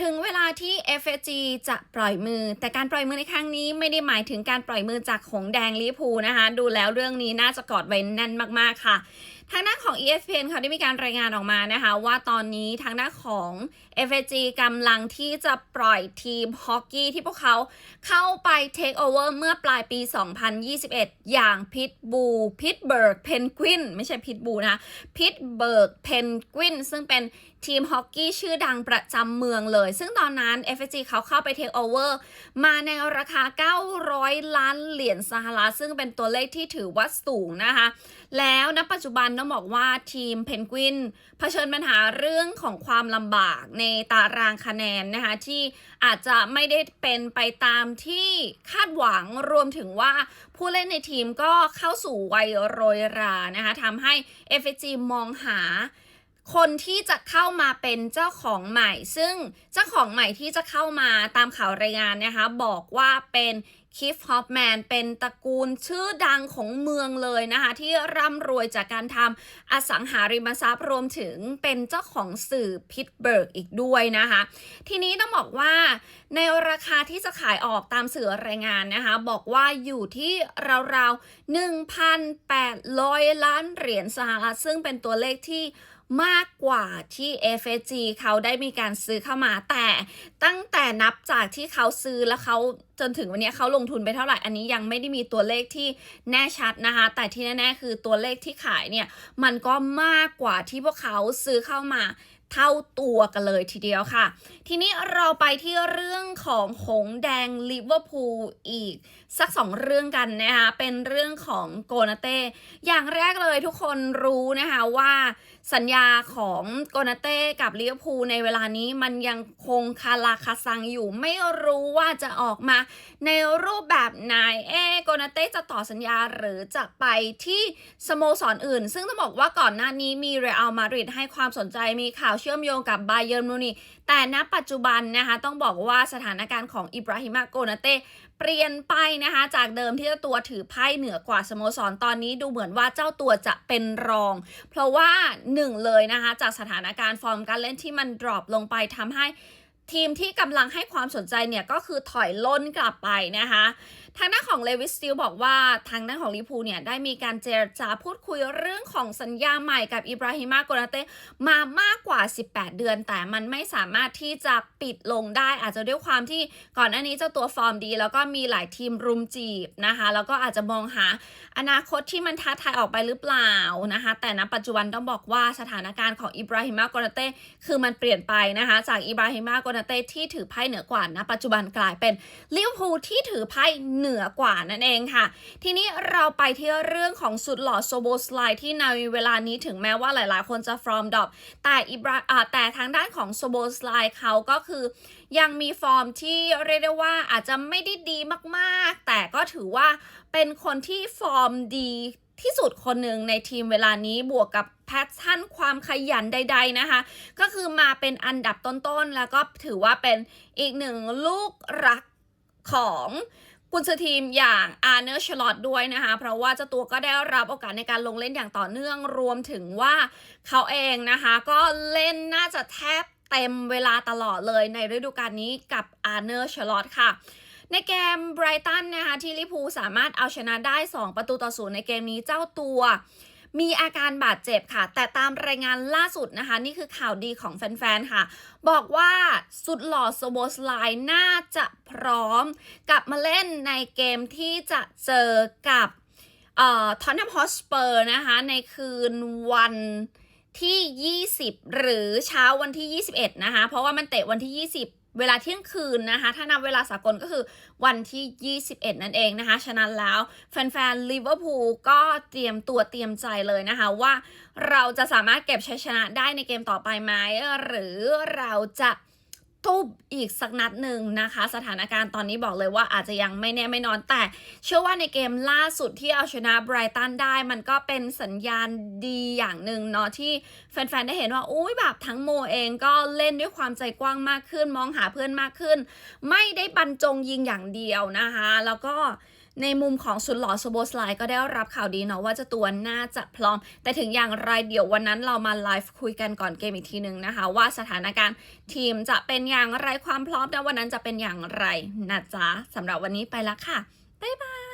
ถึงเวลาที่ FSG จะปล่อยมือ แต่การปล่อยมือในครั้งนี้ไม่ได้หมายถึงการปล่อยมือจากหงแดงลิพูนะคะ ดูแล้วเรื่องนี้น่าจะกอดไว้แน่นมากๆค่ะ ทางด้านของ ESPN เขาได้มีการรายงานออกมานะคะ ว่าตอนนี้ทางด้านของ FSG กำลังที่จะปล่อยทีมฮอกกี้ที่พวกเขาเข้าไปเทคโอเวอร์เมื่อปลายปี 2021 อย่างพิทบูพิทเบิร์กเพนกวินไม่ใช่พิทบูนะพิทเบิร์กเพนกวินซึ่งเป็น ทีมฮอกกี้ชื่อดังประจำเมืองเลย ซึ่งตอนนั้น FG เขาเข้าไปเทคโอเวอร์มาในราคา 900 ล้านเหรียญสหรัฐซึ่งเป็นตัวเลขที่ถือว่าสูงนะคะ แล้วณปัจจุบันต้องบอกว่าทีมเพนกวินเผชิญปัญหาเรื่องของความลำบากในตารางคะแนนนะคะ ที่อาจจะไม่ได้เป็นไปตามที่คาดหวังรวมถึงว่าผู้เล่นในทีมก็เข้าสู่วัยโรยรานะคะทำให้ FG มองหา คนที่จะเข้ามาเป็นเจ้าของใหม่ ซึ่งเจ้าของใหม่ที่จะเข้ามาตามข่าวรายงานนะคะ บอกว่าเป็นคิฟฮอปแมนเป็นตระกูลชื่อดังของเมืองเลยนะคะ ที่ร่ำรวยจากการทำอสังหาริมทรัพย์รวมถึงเป็นเจ้าของสื่อพิตเบิร์กอีกด้วยนะคะ ทีนี้ต้องบอกว่าในราคาที่จะขายออกตามสื่อรายงานนะคะ บอกว่าอยู่ที่ราวๆ 1,800 ล้านเหรียญสหรัฐซึ่งเป็นตัวเลขที่ มากกว่าที่ FSG เขาได้มีการซื้อเข้ามา แต่ตั้งแต่นับจากที่เขาซื้อแล้วเขาจนถึงวันนี้เขาลงทุนไปเท่าไหร่ อันนี้ยังไม่ได้มีตัวเลขที่แน่ชัดนะคะ แต่ที่แน่ ๆ คือตัวเลขที่ขายเนี่ย มันก็มากกว่าที่พวกเขาซื้อเข้ามา เท่าตัวกันเลยทีเดียวค่ะ ทีนี้เราไปที่เรื่องของหงแดงลิเวอร์พูลอีก สักสองเรื่องกันนะคะเป็นเรื่องของโกนาเต้อย่างแรกเลยทุกคนรู้นะคะว่าสัญญาของโกนาเต้กับลิเวอร์พูลในเวลานี้มันยังคงคาราคาซังอยู่ไม่รู้ว่าจะออกมาในรูปแบบไหนเอ นาเต้จะต่อสัญญาหรือจะไปที่สโมสรออื่น ซึ่งต้องบอกว่าก่อนหน้านี้มีเรอัลมาดริดให้ความสนใจมีข่าวเชื่อมโยงกับบาเยิร์นมูนิแต่ณปัจจุบันนะคะต้องบอกว่าสถานการณ์ของอิบราฮิมาโกนาเต้เปลี่ยนไปนะคะ จากเดิมที่เจ้าตัวถือไพ่เหนือกว่าสโมสรตอนนี้ดูเหมือนว่าเจ้าตัวจะเป็นรอง เพราะว่าหนึ่งเลยนะคะ จากสถานการณ์ฟอร์มการเล่นที่มันดรอปลงไปทำให้ทีมที่กำลังให้ความสนใจเนี่ยก็คือถอยล่นกลับไปนะคะ ทางด้านของเลวิสติลบอกว่าทางด้านของลิพูเนี่ยได้มีการเจรจาพูดคุยเรื่องของสัญญาใหม่กับอิบราฮิมาโกนาเต้มามากกว่า 18 เดือน แต่มันไม่สามารถที่จะปิดลงได้ อาจจะด้วยความที่ก่อนหน้านี้เจ้าตัวฟอร์มดี แล้วก็มีหลายทีมรุมจีบนะคะแล้วก็อาจจะมองหาอนาคตที่มันท้าทายออกไปหรือเปล่านะคะแต่ณปัจจุบันต้องบอกว่าสถานการณ์ของอิบราฮิมาโกนาเต้คือมันเปลี่ยนไปนะคะจากอิบราฮิมาโกนาเต้ที่ถือไพ่เหนือกว่าณปัจจุบันกลายเป็นลิเวอร์พูลที่ถือไพ่เหนือกว่านั่นเองค่ะ ทีนี้เราไปที่เรื่องของสุดหล่อโซโบสไลที่ในเวลานี้ถึงแม้ว่าหลายๆ คนจะฟอร์มดรอปแต่อิบราแต่ทางด้านของโซโบสไลเขาก็คือยังมีฟอร์มที่เรียกได้ว่าอาจจะไม่ได้ดีมากๆ แต่ก็ถือว่าเป็นคนที่ฟอร์มดีที่สุดคนหนึ่งในทีมเวลานี้บวกกับแพทชั่นความขยันใด ๆนะคะ ก็คือมาเป็นอันดับต้นๆ แล้วก็ถือว่าเป็นอีกหนึ่งลูกรักของ กุนซือทีมอย่างอาร์เนอร์ชลอตด้วยนะคะ เพราะว่าเจ้าตัวก็ได้รับโอกาสในการลงเล่นอย่างต่อเนื่องรวมถึงว่าเขาเองนะคะ ก็เล่นน่าจะแทบเต็มเวลาตลอดเลยในฤดูกาลนี้กับอาร์เนอร์ชลอตค่ะในเกมไบรตันนะคะที่ลิพูสามารถเอาชนะได้ 2 ประตูต่อศูนย์ในเกมนี้เจ้าตัว มีอาการบาดเจ็บค่ะ แต่ตามรายงานล่าสุดนะคะ นี่คือข่าวดีของแฟนๆ ค่ะ บอกว่าสุดหล่อโซโบสไลน์น่าจะพร้อม กลับมาเล่นในเกมที่จะเจอกับเอ่อทอนนัมฮอสเปอร์นะคะ ในคืนวันที่ 20 หรือเช้าวันที่ 21 นะคะ เพราะว่ามันเตะวันที่ 20 เวลาเที่ยงคืนนะคะ ถ้านับเวลาสากลก็คือวันที่ 21 นั่นเองนะคะ ฉะนั้นแล้วแฟนๆลิเวอร์พูลก็เตรียมตัวเตรียมใจเลยนะคะว่าเราจะสามารถเก็บชัยชนะได้ในเกมต่อไปไหมหรือเราจะ ทุบอีกสักนัดหนึ่งนะคะ สถานการณ์ตอนนี้บอกเลยว่าอาจจะยังไม่แน่ไม่นอนแต่ เชื่อว่าในเกมล่าสุดที่เอาชนะไบรตันได้ มันก็เป็นสัญญาณดีอย่างหนึ่งเนาะที่แฟนๆ ได้เห็นว่าอุ้ยแบบทั้งโมเองก็เล่นด้วยความใจกว้างมากขึ้น มองหาเพื่อนมากขึ้น ไม่ได้บรรจงยิงอย่างเดียวนะคะ แล้วก็ ในมุมของสุดหล่อโซโบสไลก็ได้รับข่าวดีเนาะว่าจะตัวน่าจะพร้อม แต่ถึงอย่างไรเดี๋ยววันนั้นเรามาไลฟ์คุยกันก่อนเกมอีกทีหนึ่งนะคะ ว่าสถานการณ์ทีมจะเป็นอย่างไรความพร้อมในวันนั้นจะเป็นอย่างไรนะจ๊ะสำหรับวันนี้ไปแล้วค่ะ บ๊ายบาย